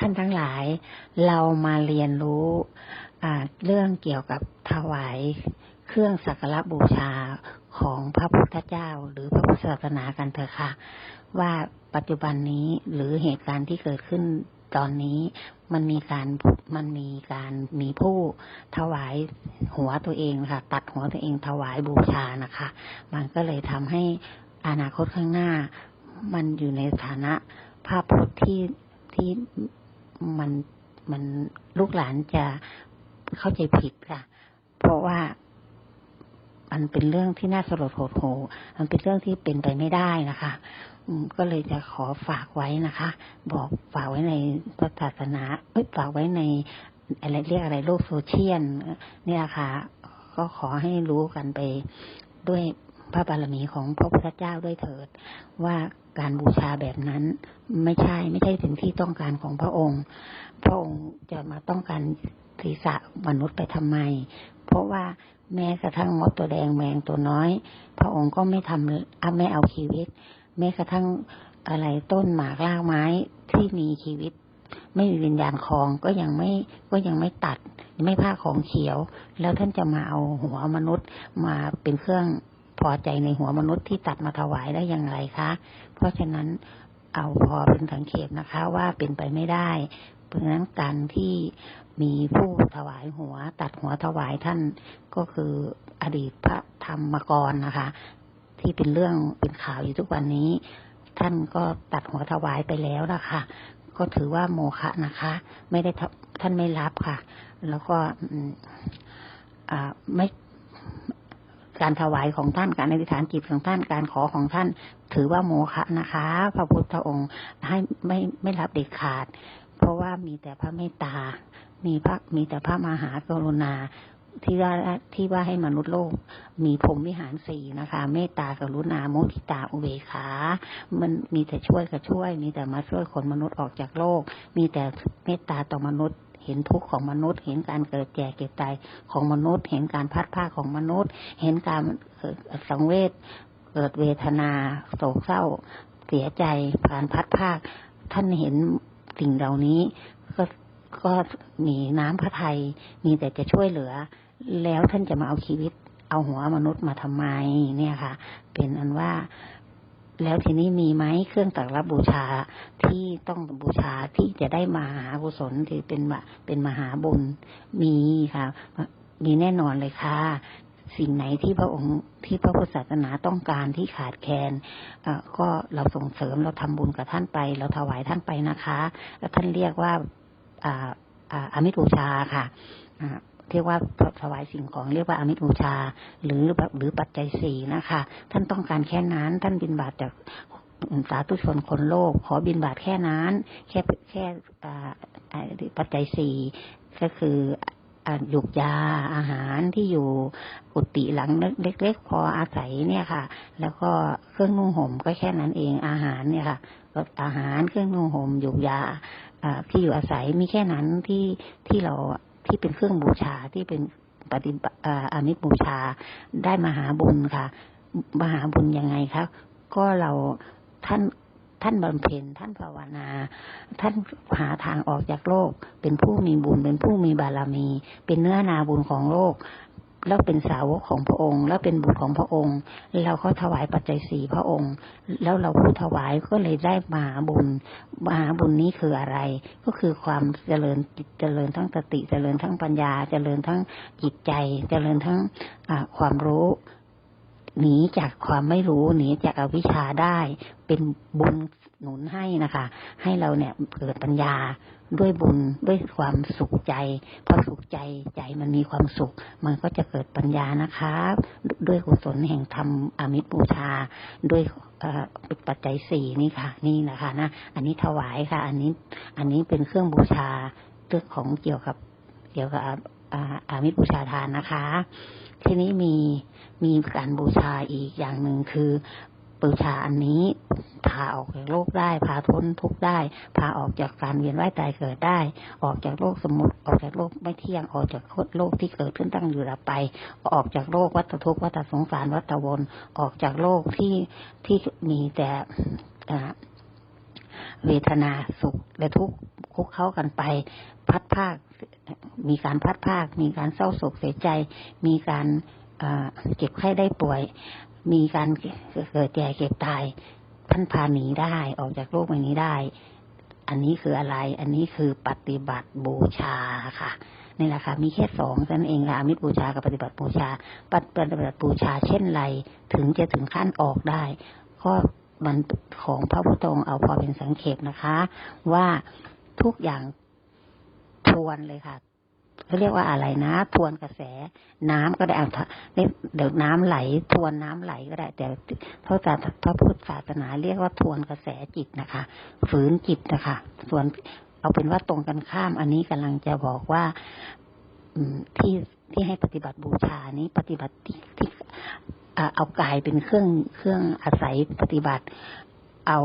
ท่านทั้งหลาย เรามาเรียนรู้เรื่องเกี่ยวกับถวายเครื่องสักการะบูชาของพระพุทธเจ้า หรือพระพุทธศาสนากันเถอะค่ะ ว่าปัจจุบันนี้หรือเหตุการณ์ที่เกิดขึ้นตอนนี้มันมีการมันมีการมีผู้ถวายหัวตัวเองค่ะ ตัดหัวตัวเองถวายบูชานะคะ มันก็เลยทำให้อนาคตข้างหน้า มันอยู่ในฐานะภาพพจน์ที่ที่ มันมันลูกหลานจะเข้าใจผิดค่ะ เพราะว่ามันเป็นเรื่องที่น่าสลดโหดหูมันเป็นเรื่องที่เป็นไปไม่ได้นะคะก็เลยจะขอฝากไว้นะคะ บอกฝากไว้ในศาสนาเอ้ยฝากไว้ในอะไรเรียกอะไรโลกโซเชียลเนี่ยค่ะ ก็ขอให้รู้กันไปด้วยพระบารมีของพระพุทธเจ้าด้วยเถิด ว่า การบูชาแบบนั้น ไม่ใช่ไม่ใช่ถึงที่ต้องการของพระองค์ พระองค์จะมาต้องการศีรษะมนุษย์ไปทำไม เพราะว่าแม้กระทั่งมดตัวแดงแมงตัวน้อย พระองค์ก็ไม่ทำไม่เอาชีวิต แม้กระทั่งอะไรต้นหมากรากไม้ที่มีชีวิต ไม่มีวิญญาณคลองก็ยังไม่ก็ยังไม่ตัด ไม่ผ้าของเขียว แล้วท่านจะมาเอาหัวมนุษย์มาเป็นเครื่อง พอใจในหัวมนุษย์ที่ตัดมาถวายได้อย่างไรคะ เพราะฉะนั้นเอาพอเป็นสังเขปนะคะว่าเป็นไปไม่ได้ เพราะฉะนั้นการที่มีผู้ถวายหัว ตัดหัวถวายท่านก็คืออดีตพระธรรมกรนะคะ ที่เป็นเรื่องเป็นข่าวอยู่ทุกวันนี้ ท่านก็ตัดหัวถวายไปแล้วนะคะก็ถือว่าโมฆะนะคะ ไม่ได้ท่านไม่รับค่ะ แล้วก็อ่าไม่ การถวายของท่านการอธิษฐานจิตของท่านการขอของท่าน ถือว่าโมฆะนะคะ พระพุทธองค์ให้ไม่ไม่รับเด็ดขาด เพราะว่ามีแต่พระเมตตา มีพระมีแต่พระมหากรุณาที่ว่าที่ว่าให้มนุษย์โลก มีพรมวิหารสี่นะคะ เมตตากรุณาโมทิตาอุเบกขา มันมีแต่ช่วยก็ช่วย มีแต่มาช่วยคนมนุษย์ออกจากโลก มีแต่เมตตาต่อมนุษย์ เห็นทุกข์ของมนุษย์ เห็นการเกิดแก่เก็บตายของมนุษย์ เห็นการพัดผ้าของมนุษย์ เห็นการสังเวชเกิดเวทนาโศกเศร้า เสียใจผ่านพัดภาค ท่านเห็นสิ่งเหล่านี้ ก็ก็มีน้ำพระทัยมีแต่จะช่วยเหลือ แล้วท่านจะมาเอาชีวิต เอาหัวมนุษย์มาทำไม เนี่ยค่ะ เป็นอันว่า แล้วทีนี้มีไหมเครื่องตักรับบูชาที่ต้องบูชาที่จะได้มาหากุศลที่เป็นเป็นมหาบุญมีค่ะ มีแน่นอนเลยค่ะ สิ่งไหนที่พระองค์ที่พระพุทธศาสนาต้องการที่ขาดแคลนก็เราส่งเสริมเราทำบุญกับท่านไป เราถวายท่านไปนะคะ แล้วท่านเรียกว่าอามิตรบูชาค่ะ เรียกว่าถวายสิ่งของเรียกว่าอมิตรบูชา หรือหรือปัจจัยสี่นะคะ ท่านต้องการแค่นั้นท่านบินบาตจากสาธุชนคนโลก ขอบินบาตแค่นั้น แค่แค่ปัจจัยสี่ก็คือหยุกยาอาหารที่อยู่อุติหลังเล็ก ๆ พออาศัยเนี่ยค่ะ แล้วก็เครื่องนุ่งห่มก็แค่นั้นเองอาหารเนี่ยค่ะอาหารเครื่องนุ่งห่มหยุกยาที่อยู่อาศัยมีแค่นั้นที่ที่เรา ที่เป็นเครื่องบูชาที่เป็นปฏิบัติอามิตรบูชาได้มหาบุญค่ะ มหาบุญยังไงครับก็เราท่านท่านบำเพ็ญท่านภาวนา ท่านหาทางออกจากโลก เป็นผู้มีบุญเป็นผู้มีบารมี เป็นเนื้อนาบุญของโลก แล้วเป็นสาวกของพระองค์ แล้วเป็นบุตรของพระองค์ เราก็ถวายปัจจัยสี่พระองค์ แล้วเราผู้ถวายก็เลยได้มาบุญมาบุญนี้คืออะไร ก็คือความเจริญจิตเจริญทั้งสติเจริญทั้งปัญญา เจริญทั้งจิตใจ เจริญทั้งความรู้หนีจากความไม่รู้หนีจากอวิชชาได้ เป็นบุญ หนุนให้นะคะ ให้เราเนี่ยเกิดปัญญาด้วยบุญด้วยความสุขใจพอสุขใจใจมันมีความสุข มันก็จะเกิดปัญญานะคะ ด้วยกุศลแห่งธรรมอมิตรบูชา ด้วยปัจจัยสี่นี่ค่ะ นี่นะคะนะอันนี้ถวายค่ะ อันนี้อันนี้เป็นเครื่องบูชาเรื่องของเกี่ยวกับเกี่ยวกับอามิตรบูชาทานนะคะ ทีนี้มีมีการบูชาอีกอย่างหนึ่งคือ บูชาอันนี้พาออกจากโลกได้ พาพ้นทุกได้ พาออกจากการเวียนว่ายตายเกิดได้ ออกจากโลกสมุติออกจากโลกไม่เที่ยงออกจากโลกที่เกิดขึ้นตั้งอยู่ดับไป ออกจากโลกวัฏทุกข์วัฏสงสารวัฏวนออกจากโลกที่ที่มีแต่เวทนาสุขและทุกข์คุกเข้ากันไป พัดภาค มีการพัดภาค มีการเศร้าโศกเสียใจ มีการเจ็บไข้ได้ป่วย มีการเกิดแก่เก็บตายท่านพาหนีได้ออกจากโลกใบนี้ได้ อันนี้คืออะไร อันนี้คือปฏิบัติบูชาค่ะนี่แหละค่ะมีแค่สองนั่นเองค่ะอมิตรบูชากับปฏิบัติบูชาปฏิบัติบูชาเช่นไรถึงจะถึงขั้นออกได้ก็มันของพระพุทธองค์เอาพอเป็นสังเขปนะคะ ว่าทุกอย่างทวนเลยค่ะ เขาเรียกว่าอะไรนะ ทวนกระแสน้ำก็ได้เอาเดี๋ยวน้ำไหล ทวนน้ำไหลก็ได้ แต่พระพระพุทธศาสนาเรียกว่าทวนกระแสจิตนะคะ ฝืนจิตนะคะ ส่วนเอาเป็นว่าตรงกันข้าม อันนี้กำลังจะบอกว่าที่ที่ให้ปฏิบัติบูชานี้ปฏิบัติที่ที่เอากายเป็นเครื่องเครื่องอาศัยปฏิบัติ เอา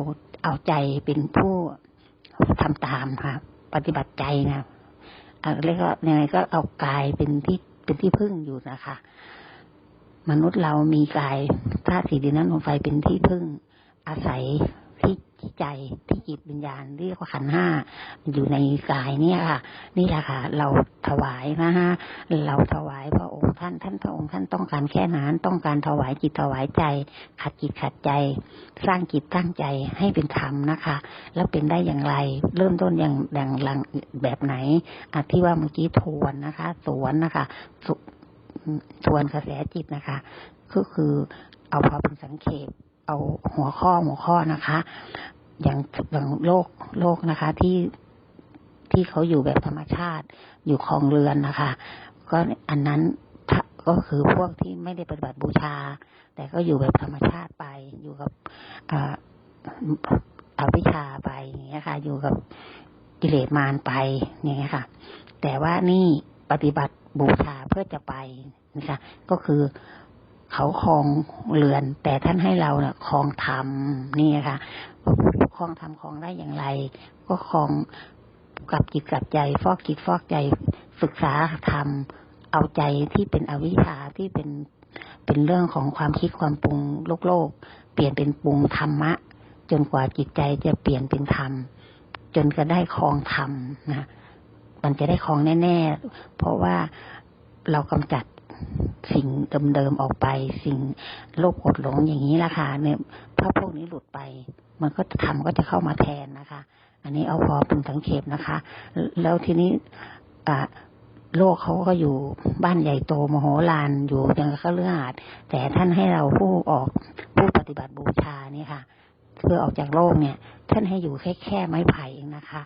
เอาใจเป็นผู้ทำตามค่ะ ปฏิบัติใจนะ เรียกว่ายังไงก็เอากายเป็นที่เป็นที่พึ่งอยู่นะคะ มนุษย์เรามีกายธาตุสีดินน้ำลมไฟเป็นที่พึ่ง อาศัยที่ที่ใจที่จิตวิญญาณเรียกว่าขันห้าอยู่ในกายเนี่ยค่ะ นี่แหละค่ะ เราถวายนะฮะเราถวายพระองค์ท่านท่านพระองค์ท่านต้องการแค่นั้นต้องการถวายจิตถวายใจ ขัดจิตขัดใจ สร้างจิตตั้งใจให้เป็นธรรมนะคะ แล้วเป็นได้อย่างไร เริ่มต้นอย่างอย่างหลังแบบไหนอที่ว่าเมื่อกี้ทวนนะคะ สวนนะคะทวนกระแสจิตนะคะ ก็คือเอาพอเป็นสังเขป เอาหัวข้อหัวข้อนะคะ อย่างอย่างโลกโลกนะคะ ที่ที่เขาอยู่แบบธรรมชาติ อยู่คลองเรือนนะคะ ก็อันนั้นก็คือพวกที่ไม่ได้ปฏิบัติบูชา แต่ก็อยู่แบบธรรมชาติไปอยู่กับอวิชชาไปอย่างเงี้ยค่ะ อยู่กับกิเลสมารไปอย่างเงี้ยค่ะ แต่ว่านี่ปฏิบัติบูชาเพื่อจะไปนะคะ ก็คือ เขาคลองเรือน แต่ท่านให้เราเนี่ยคลองธรรมนี่ค่ะคลองธรรมคลองได้อย่างไร ก็คลองกับจิตกับใจ ฟอกจิตฟอกใจศึกษาธรรมเอาใจที่เป็นอวิชชาที่เป็นเป็นเรื่องของความคิดความปรุงโลกโลก เปลี่ยนเป็นปรุงธรรมะ จนกว่าจิตใจจะเปลี่ยนเป็นธรรม จนจะได้คลองธรรมนะมันจะได้คลองแน่ ๆ เพราะว่าเรากำจัด สิ่งเดิมๆออกไป สิ่งโลภกดหลงอย่างนี้ละค่ะเนี่ยถ้าพวกนี้หลุดไป มันก็ทำก็จะเข้ามาแทนนะคะ อันนี้เอาพอเป็นสังเขปนะคะ แล้วทีนี้อ่าโลกเขาก็อยู่บ้านใหญ่โตมโหฬารอยู่ยังก็เลือดแต่ท่านให้เราผู้ออกผู้ปฏิบัติบูชานี่ค่ะเพื่อออกจากโลกเนี่ย ท่านให้อยู่แค่แค่ไม้ไผ่เองนะคะ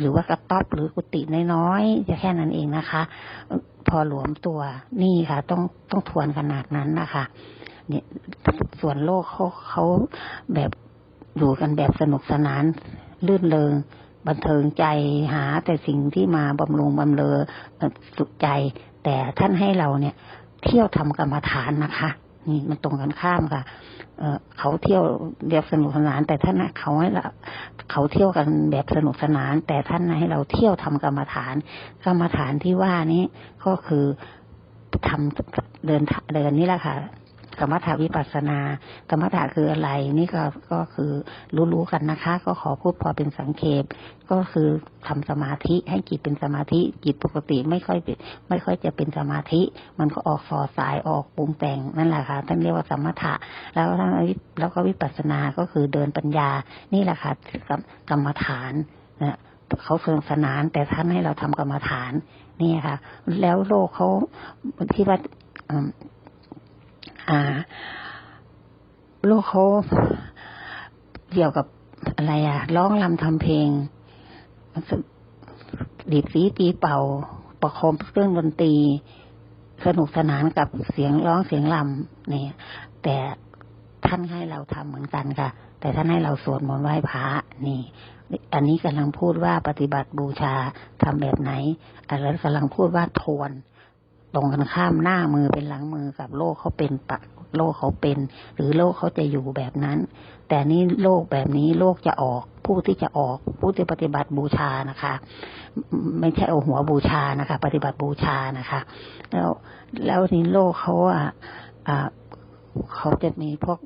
หรือว่ากระต๊อบหรือกุฏิน้อยๆจะแค่นั้นเองนะคะ อหลวมตัว นี่ค่ะ ต้องต้องทวนขนาดนั้นนะคะเนี่ยส่วนโลกเขาเขาแบบอยู่กันแบบสนุกสนานลื่นเลงบันเทิงใจหาแต่สิ่งที่มาบำรุงบำเรอสุขใจ แต่ท่านให้เราเนี่ย เที่ยวทำกรรมฐานนะคะ นี่มันตรงกันข้ามค่ะ เขาเที่ยวเรียบสนุกสนาน แต่ท่านเขาให้เราเขาเที่ยวกันแบบสนุกสนาน แต่ท่านให้เราเที่ยวทำกรรมฐาน กรรมฐานที่ว่านี้ก็คือทำเดินเดินนี่แหละค่ะ กรรมฐานวิปัสสนากรรมฐานคืออะไร นี่ก็ก็คือรู้ๆกันนะคะ ก็ขอพูดพอเป็นสังเขปก็คือทำสมาธิให้จิตเป็นสมาธิจิตปกติไม่ค่อยไม่ค่อยจะเป็นสมาธิ มันก็ออกฟอสายออกปรุงแต่งนั่นแหละค่ะท่านเรียกว่าสมถะ แล้วท่านแล้วก็วิปัสสนาก็คือเดินปัญญา นี่แหละค่ะกรรมฐานนะเขาสนุกสนานแต่ท่านให้เราทำกรรมฐานนี่ค่ะ แล้วโลกเขาที่ว่า อ่าลูกเขาเกี่ยวกับอะไรอะร้องรำทำเพลงดีดสีตีเป่า ประคมเครื่องดนตรี สนุกสนานกับเสียงร้องเสียงรำเนี่ย แต่ท่านให้เราทำเหมือนกันค่ะ แต่ท่านให้เราสวดมนต์ไหว้พระนี่ อันนี้กำลังพูดว่าปฏิบัติบูชาทำแบบไหนอันนั้นกำลังพูดว่าทวน ตรงกันข้ามหน้ามือเป็นหลังมือกับโลกเขาเป็นปะโลกเขาเป็น หรือโลกเขาจะอยู่แบบนั้น แต่นี่โลกแบบนี้โลกจะออก ผู้ที่จะออก ผู้ที่ปฏิบัติบูชานะคะ ไม่ใช่เอาหัวบูชานะคะ ปฏิบัติบูชานะคะ แล้วแล้วนี่โลกเขาอะอ่าเขาจะมีพวก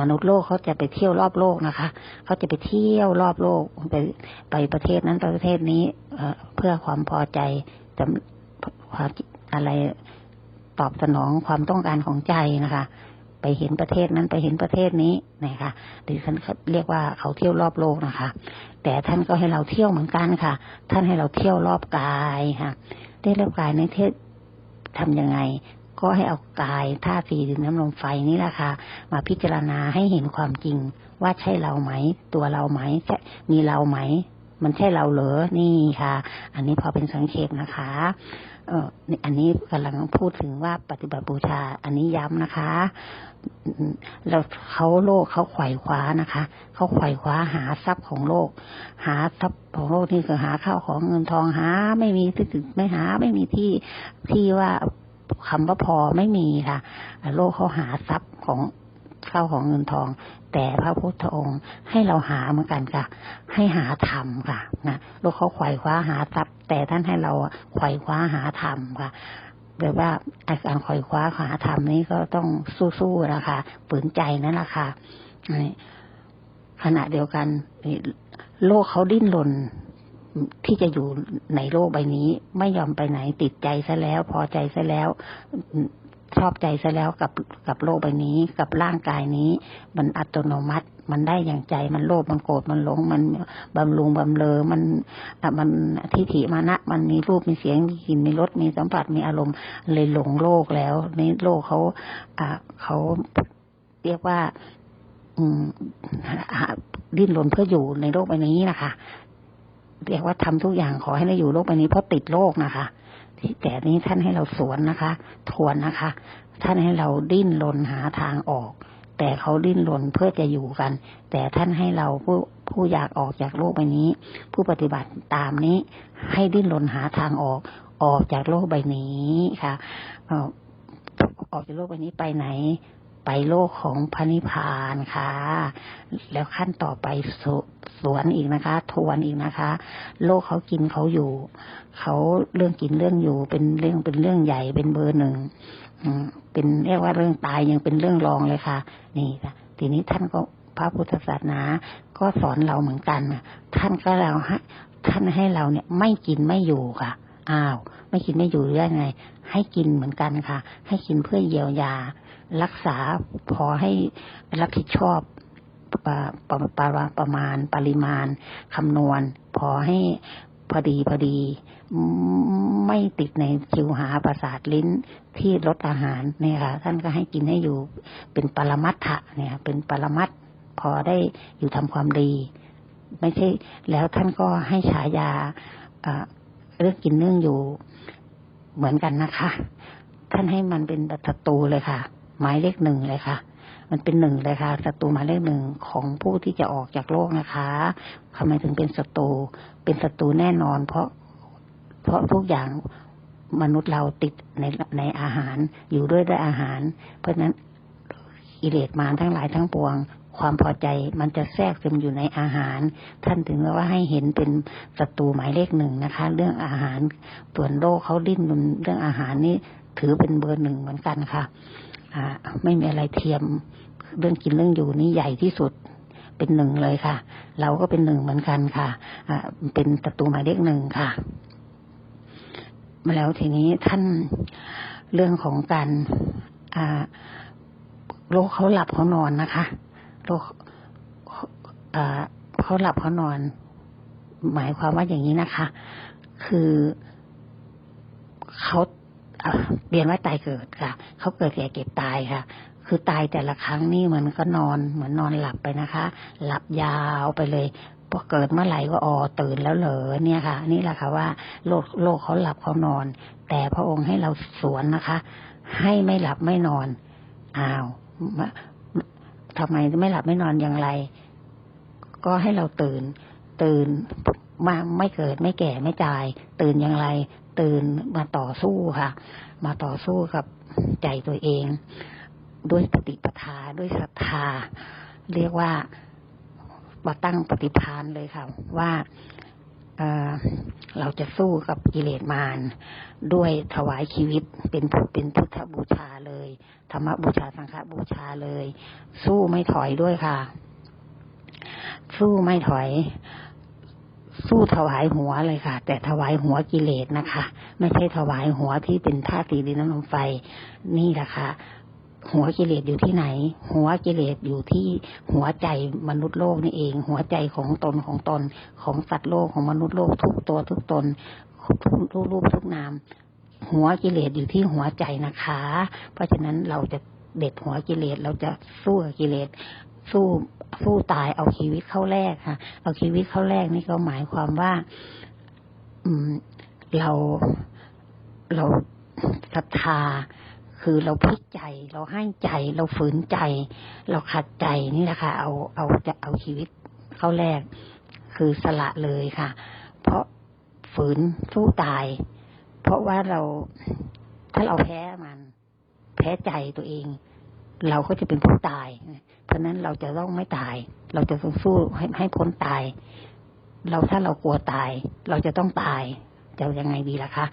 มนุษย์โลกเขาจะไปเที่ยวรอบโลกนะคะ เขาจะไปเที่ยวรอบโลกไปไปประเทศนั้นประเทศนี้เพื่อความพอใจจะความ อะไรตอบสนองความต้องการของใจนะคะ ไปเห็นประเทศนั้นไปเห็นประเทศนี้นะคะดิฉันเรียกว่าเขาเที่ยวรอบโลกนะคะ แต่ท่านก็ให้เราเที่ยวเหมือนกันค่ะ ท่านให้เราเที่ยวรอบกายค่ะได้รอบกายในเทศทำยังไงก็ให้เอากายธาตุสี่ดินน้ำลมไฟนี่แหละค่ะมาพิจารณาให้เห็นความจริง ว่าใช่เราไหม ตัวเราไหมใช่มีเราไหม มันใช่เราเหรอนี่ค่ะ อันนี้พอเป็นสังเขปนะคะ เอออันนี้กำลังพูดถึงว่าปฏิบัติบูชา อันนี้ย้ำนะคะแล้วเขาโลกเขาไขว่คว้านะคะเขาไขว่คว้าหาทรัพย์ของโลก หาทรัพย์ของโลกนี่คือหาข้าวของเงินทองหา ไม่มีที่ถึงไม่หาไม่มีที่ที่ว่าคำว่าพอไม่มีค่ะ โลกเขาหาทรัพย์ของ เข้าของเงินทอง แต่พระพุทธองค์ให้เราหาเหมือนกันค่ะ ให้หาธรรมค่ะนะโลกเขาไขว่คว้าหาทรัพย์แต่ท่านให้เราไขว่คว้าหาธรรมค่ะแบบว่าอาการขว่คว้าหาธรรมนี้ก็ต้องสู้ๆนะคะฝืนใจนั่นแหละค่ะนี่ขณะเดียวกันโลกเขาดิ้นรนที่จะอยู่ในโลกใบนี้ ไม่ยอมไปไหนติดใจซะแล้ว พอใจซะแล้ว ชอบใจซะแล้วกับกับโลกใบนี้ กับร่างกายนี้ มันอัตโนมัติ มันได้อย่างใจ มันโลภมันโกรธมันหลง มันบำรุงบำเลอมันมันทิฏฐิมานะ มันมีรูปมีเสียงมีกลิ่นมีรสมีสัมผัสมีอารมณ์เลยหลงโลกแล้วในโลกเขาอ่าเขาเรียกว่า อืมหาดิ้นรนเพื่ออยู่ในโลกใบนี้นะคะเรียกว่าทำทุกอย่างขอให้ได้อยู่โลกใบนี้เพราะติดโลกนะคะ ที่แต่นี้ท่านให้เราสวนนะคะ ทวนนะคะ ท่านให้เราดิ้นรนหาทางออก แต่เขาดิ้นรนเพื่อจะอยู่กัน แต่ท่านให้เราผู้ผู้อยากออกจากโลกใบนี้ ผู้ปฏิบัติตามนี้ ให้ดิ้นรนหาทางออก ออกจากโลกใบนี้ค่ะเอ่อออกจากโลกใบนี้ไปไหน ไปโลกของพระนิพพานค่ะ แล้วขั้นต่อไปสสวนอีกนะคะ ทวนอีกนะคะ โลกเขากินเขาอยู่ เขาเรื่องกินเรื่องอยู่ เป็นเรื่องเป็นเรื่องใหญ่เป็นเบอร์หนึ่งเป็นเรียกว่าเรื่องตายยังเป็นเรื่องรองเลยค่ะ นี่ค่ะทีนี้ท่านก็พระพุทธศาสนา ก็สอนเราเหมือนกันท่านก็เราให้ท่านให้เราเนี่ยไม่กินไม่อยู่ค่ะ อ้าว ไม่กินไม่อยู่ได้ไง ให้กินเหมือนกันค่ะ ให้กินเพื่อเยียวยา รักษาพอให้รับผิดชอบปะปะปะประมาณปริมาณคำนวณ พอให้พอดีพอดี ไม่ติดในจิวหาประสาทลิ้นที่ลดอาหารเนี่ยค่ะ ท่านก็ให้กินให้อยู่เป็นปรมัตถะเนี่ย เป็นปรมัตพอได้อยู่ทำความดี ไม่ใช่ แล้วท่านก็ให้ฉายาอ่าเรื่องกินเรื่องอยู่เหมือนกันนะคะ ท่านให้มันเป็นศัตรูเลยค่ะ หมายเลขหนึ่งเลยค่ะ มันเป็นหนึ่งเลยค่ะศัตรูหมายเลขหนึ่งของผู้ที่จะออกจากโลกนะคะทำไมถึงเป็นศัตรูเป็นศัตรูแน่นอน เพราะ เพราะทุกอย่างมนุษย์เราติดในในอาหารอยู่ด้วยด้วยอาหาร เพราะฉะนั้นกิเลสมารทั้งหลายทั้งปวง ความพอใจมันจะแทรกซึมอยู่ในอาหาร ท่านถึงว่าให้เห็นเป็นศัตรูหมายเลขหนึ่งนะคะ เรื่องอาหารส่วนโลกเขาดิ้นรนเรื่องอาหารนี่ถือเป็นเบอร์หนึ่งเหมือนกันค่ะ อ่าไม่มีอะไรเทียม เรื่องกินเรื่องอยู่นี่ใหญ่ที่สุดเป็นหนึ่งเลยค่ะ เราก็เป็นหนึ่งเหมือนกันค่ะอ่าเป็นศัตรูหมายเลขหนึ่งค่ะ มาแล้วทีนี้ท่านเรื่องของการอ่าโรคเขาหลับเขานอนนะคะโรคอ่าเขาหลับเขานอน หมายความว่าอย่างนี้นะคะ คือเขา เรียนว่าตายเกิดค่ะ เขาเกิดแก่เก็บตายค่ะ คือตายแต่ละครั้งนี่มือนก็นอนเหมือนนอนหลับไปนะคะ หลับยาวไปเลยพอเกิดเมื่อไหร่ก็อ๋อตื่นแล้วเหรอเนี่ยค่ะ นี่แหละค่ะว่าโลกโลกเขาหลับเขานอน แต่พระองค์ให้เราสวนนะคะ ให้ไม่หลับไม่นอนอ้าวมาทำไมไม่หลับไม่นอนอย่างไร ก็ให้เราตื่น ตื่นมาไม่เกิดไม่แก่ไม่ตาย ตื่นอย่างไร ตื่นมาต่อสู้ค่ะ มาต่อสู้กับใจตัวเอง ด้วยปฏิปทาด้วยศรัทธา เรียกว่ามาตั้งปฏิพานเลยค่ะ ว่าเเราจะสู้กับกิเลสมารด้วยถวายชีวิตเป็นพุทธเป็นพุทธบูชาเลยธรรมบูชาสังฆบูชาเลย สู้ไม่ถอยด้วยค่ะ สู้ไม่ถอย สู้ถวายหัวเลยค่ะ แต่ถวายหัวกิเลสนะคะ ไม่ใช่ถวายหัวที่เป็นธาตุดินน้ำลมไฟนี่แหละค่ะหัวกิเลสอยู่ที่ไหน หัวกิเลสอยู่ที่หัวใจมนุษย์โลกนี่เอง หัวใจของตนของตนของสัตว์โลกของมนุษย์โลกทุกตัวทุกตนทุกรูปทุกนาม หัวกิเลสอยู่ที่หัวใจนะคะ เพราะฉะนั้นเราจะเด็ดหัวกิเลสเราจะสู้กิเลสสู้ สู้ตายเอาชีวิตเข้าแรกค่ะ เอาชีวิตเข้าแรกนี่ก็หมายความว่า อืม เราเราศรัทธา คือเราพลิกใจ เราห้ใจ เราฝืนใจ เราขัดใจนี่แหละค่ะ เอาเอาจะเอาชีวิตเข้าแรก คือสละเลยค่ะ เพราะฝืนสู้ตาย เพราะว่าเราถ้าเราแพ้มัน แพ้ใจตัวเอง เราก็จะเป็นผู้ตาย เพราะนั้นเราจะต้องไม่ตาย เราจะต้องสู้ให้ให้พ้นตาย เราถ้าเรากลัวตาย เราจะต้องตาย จะยังไงดีล่ะคะ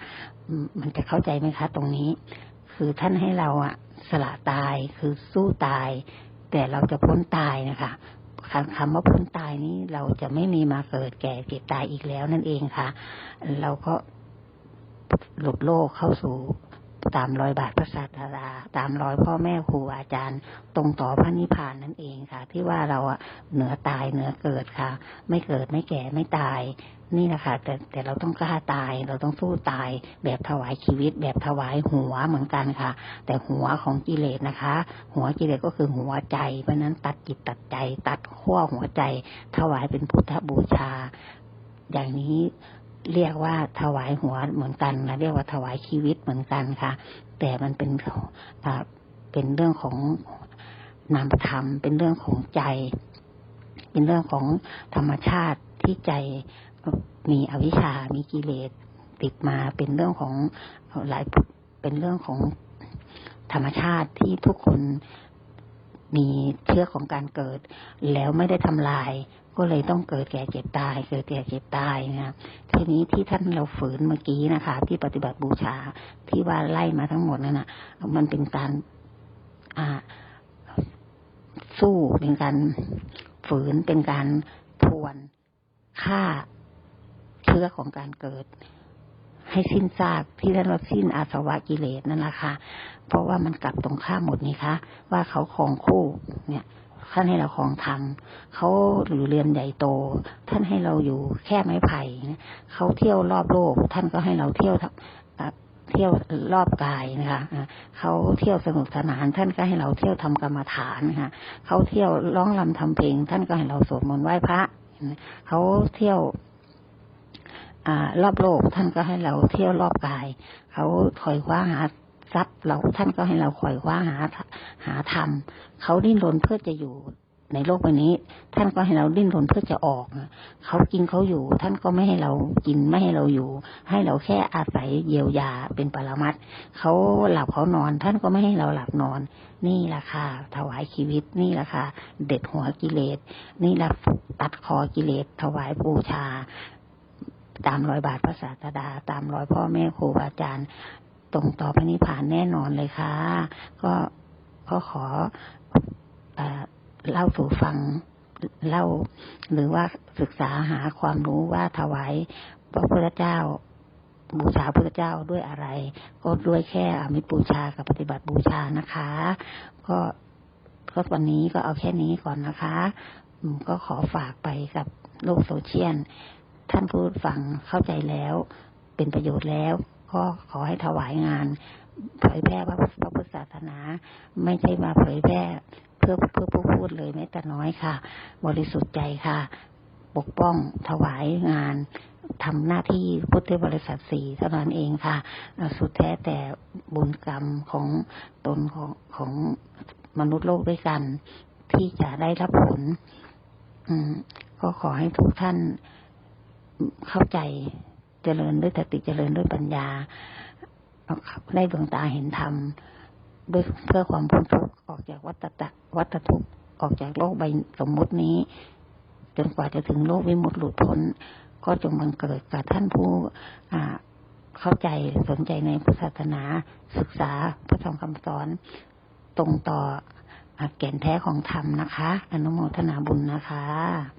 มันจะเข้าใจไหมคะ ตรงนี้ คือท่านให้เราอะสละตายคือสู้ตาย แต่เราจะพ้นตายนะคะคำว่าพ้นตายนี้เราจะไม่มีมาเกิดแก่เจ็บตายอีกแล้วนั่นเองค่ะ เราก็หลุดโลกเข้าสู่ ตามรอยบาทพระศาสดาตามรอยพ่อแม่ครูอาจารย์ ตรงต่อพระนิพพานนั่นเองค่ะ ที่ว่าเราอะเหนือตายเหนือเกิดค่ะ ไม่เกิดไม่แก่ไม่ตาย นี่นะคะแต่แต่เราต้องกล้าตาย เราต้องสู้ตาย แบบถวายชีวิต แบบถวายหัวเหมือนกันค่ะ แต่หัวของกิเลสนะคะ หัวกิเลสก็คือหัวใจ เพราะนั้นตัดจิตตัดใจ ตัดขั้วหัวใจ ถวายเป็นพุทธบูชา อย่างนี้ เรียกว่าถวายหัวเหมือนกันนะเรียกว่าถวายชีวิตเหมือนกันค่ะ แต่มันเป็นเป็นเรื่องของนามธรรม เป็นเรื่องของใจ เป็นเรื่องของธรรมชาติที่ใจมีอวิชชามีกิเลสติดมาเป็นเรื่องของหลายเป็นเรื่องของธรรมชาติที่ทุกคนมีเชื้อของการเกิด แล้วไม่ได้ทำลาย ก็เลยต้องเกิดแก่เจ็บตาย เกิดแก่เจ็บตายนะทีนี้ที่ท่านเราฝืนเมื่อกี้นะคะ ที่ปฏิบัติบูชาที่ว่าไล่มาทั้งหมดนั่นนะมันเป็นการอ่าสู้เป็นการฝืนเป็นการทวนฆ่าเชื้อของการเกิด ให้สิ้นซากที่ท่านว่าสิ้นอาสวะกิเลสนั่นแหละค่ะ เพราะว่ามันกลับตรงข้ามหมดนี่คะว่าเขาคองคู่เนี่ย ท่านให้เราของทำเขาหรือเรียนใหญ่โต ท่านให้เราอยู่แค่ไม้ไผ่เขาเที่ยวรอบโลก ท่านก็ให้เราเที่ยวเที่ยวรอบกายนะคะเขาเที่ยวสนุกสนาน ท่านก็ให้เราเที่ยวทำกรรมฐานนะคะเขาเที่ยวร้องรำทำเพลง ท่านก็ให้เราสวดมนต์ไหว้พระเขาเที่ยวอรอบโลกท่านก็ให้เราเที่ยวรอบกาย เขาคอยคว้าหา ทรัพย์เราท่านก็ให้เราคอยคว้าหาหาธรรมเขาดิ้นรนเพื่อจะอยู่ในโลกใบนี้ ท่านก็ให้เราดิ้นรนเพื่อจะออกเขากินเขาอยู่ ท่านก็ไม่ให้เรากินไม่ให้เราอยู่ ให้เราแค่อาศัยเยียวยาเป็นปรมัดเขาหลับเขานอน ท่านก็ไม่ให้เราหลับนอน นี่แหละค่ะถวายชีวิตนี่แหละค่ะเด็ดหัวกิเลส นี่แหละตัดคอกิเลส ถวายบูชา ตามรอยบาทพระศาสดา ตามรอยพ่อแม่ครูอาจารย์ ตรงต่อพระนิพพานแน่นอนเลยค่ะ ก็ก็ขอเล่าสู่ฟังเล่า หรือว่าศึกษาหาความรู้ว่าถวายพระพุทธเจ้าบูชาพระพุทธเจ้าด้วยอะไร ก็ด้วยแค่อมิบูชากับปฏิบัติบูชานะคะ ก็ก็วันนี้ก็เอาแค่นี้ก่อนนะคะก็ขอฝากไปกับโลกโซเชียลท่านผู้ฟังเข้าใจแล้ว เป็นประโยชน์แล้ว ก็ขอให้ถวายงาน เผยแพร่พระพุทธศาสนา ไม่ใช่มาเผยแพร่เพื่อเพื่อผู้พูดเลยแม้แต่น้อยค่ะ บริสุทธิ์ใจค่ะ ปกป้องถวายงานทำหน้าที่พุทธบริษัทสี่เท่านั้นเองค่ะ สุดแท้แต่บุญกรรมของตนของของมนุษย์โลกด้วยกัน ที่จะได้รับผลอืมก็ขอให้ทุกท่านเข้าใจ เจริญด้วยสติเจริญด้วยปัญญาได้ดวงตาเห็นธรรมด้วยเพื่อความพ้นทุกข์ออกจากวัฏฏะวัฏทุกข์ออกจากโลกใบสมมุตินี้ จนกว่าจะถึงโลกวิมุตติหลุดพ้น ก็จงบังเกิดกับท่านผู้อ่าเข้าใจสนใจในพุทธศาสนาศึกษาพระธรรมคำสอน ตรงต่อแก่นแท้ของธรรมนะคะ อนุโมทนาบุญนะคะ